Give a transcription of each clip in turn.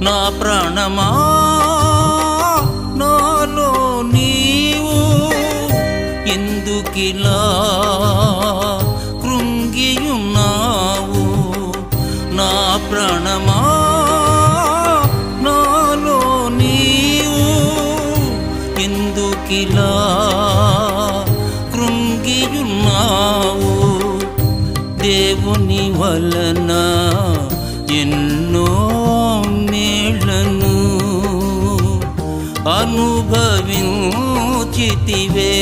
నా ప్రాణమా? నాలో నీవు ఎందుకిలా కృంగియున్నావు? నా ప్రాణమా? అనుభవించితివే.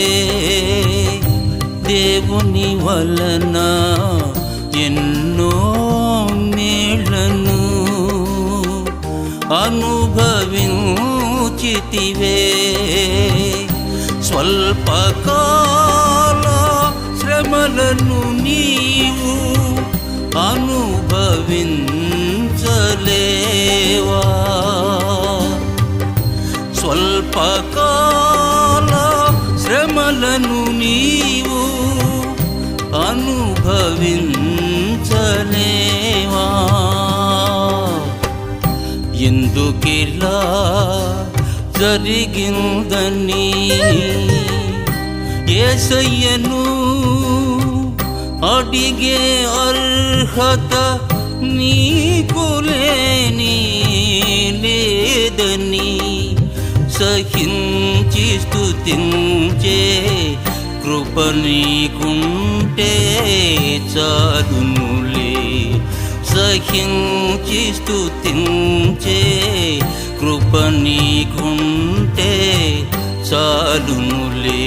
దేవుని వలన ఎన్నో మేళను అనుభవించితివే. స్వల్పకాల శ్రమలను నీవు అనుభవించలేవా? అనుభవించలేవా ఎందుకిలా జరిగిందని ఏసయ్యను అడిగే అర్హత నీకు లేని లేదని సహించి స్థుతించే కృప నీకుంటే చాలునులే సహించి స్థుతించే కృప నీకుంటే చాలునులే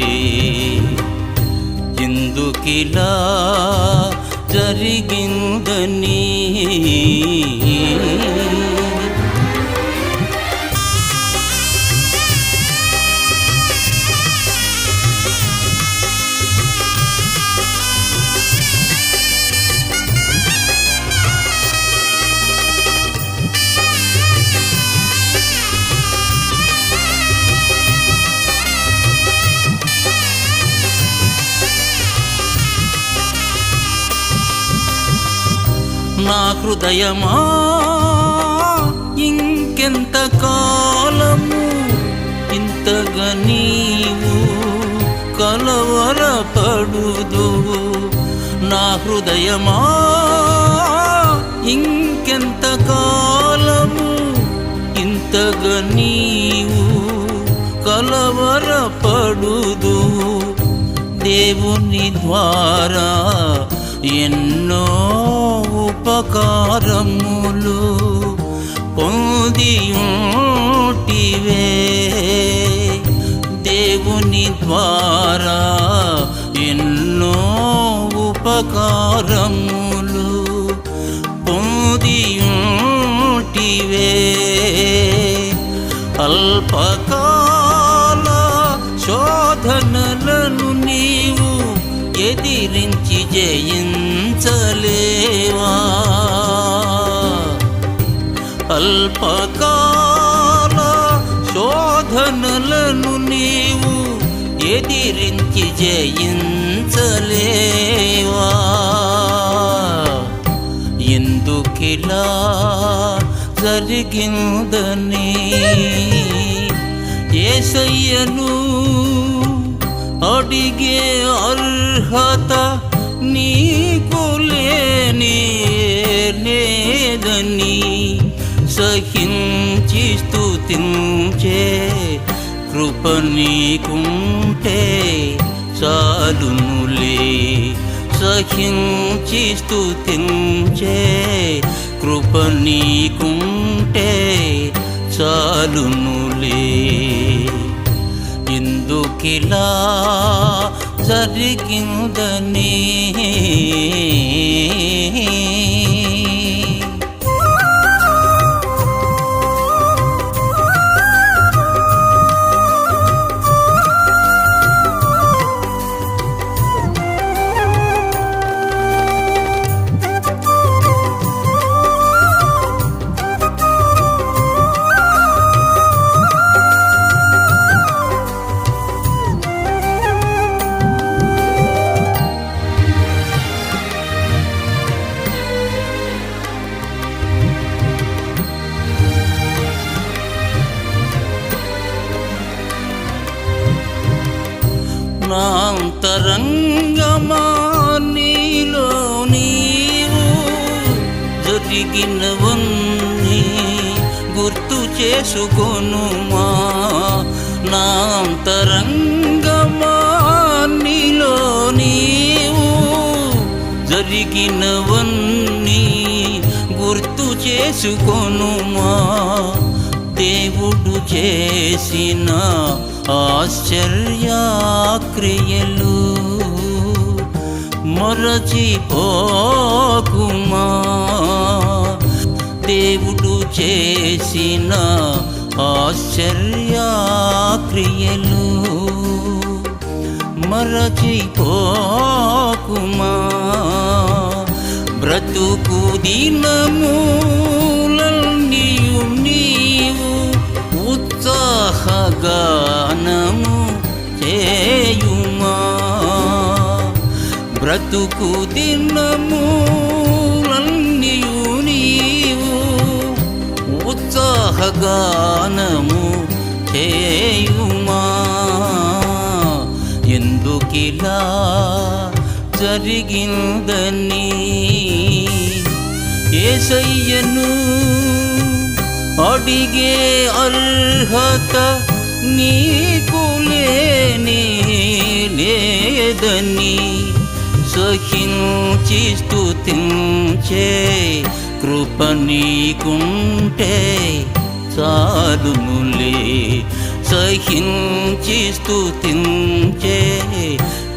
ఎందుకిలా జరిగిందని? నా హృదయమా? ఇంకెంత కాలము? ఇంతగా నీవు కలవరపడుదు. నా హృదయమా? ఇంకెంత కాలము? ఇంతగా నీవు కలవరపడుదు. దేవుని ద్వారా ఎన్నో ఉపకారములు పొందియుంటివే. దేవుని ద్వారా ఎన్నో ఉపకారములు పొందియుంటివే. అల్పకాల శోధనలను నీవు ఎదిరించి జయించలేవా అల్పకాల శోధనలను నీవు ఎదిరించి జయించలేవా? ఎందుకిలా జరిగిందని ఏసయ్యను అడిగే అర్హత నీకు లేదని సహించి స్థుతించే కృప నీకుంటే చాలునులే. సహించి స్థుతించే కృప నీకుంటే చాలునులే. ఎందుకిలా జరిగిందని నాంతరంగమా నీలో నీవు జరిగినవన్నీ గుర్తు చేసుకొనుమా నాంతరంగమా నీలో నీవు జరిగినవన్నీ గుర్తు చేసుకొనుమా దేవుడు చేసిన క్రియలు మరచిపోకుమా? దేవుడు చేసిన ఆశ్చర్యక్రియలు మరచిపోకుమా? బ్రతుకు దినము బ్రతుకు దినములన్నీయు నీవు. ఉత్సాహగానము చేయుమా? ఎందుకిలా జరిగిందని ఏసయ్యను అడిగే అర్హత నీకు లేని లేదని సహించి స్తుతించే కృప నీకుంటే చాలునులే. సహించి స్తుతించే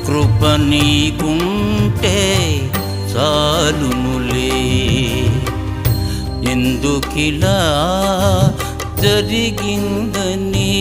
కృప నీకుంటే చాలునులే. ఎందుకిలా జరిగిందని?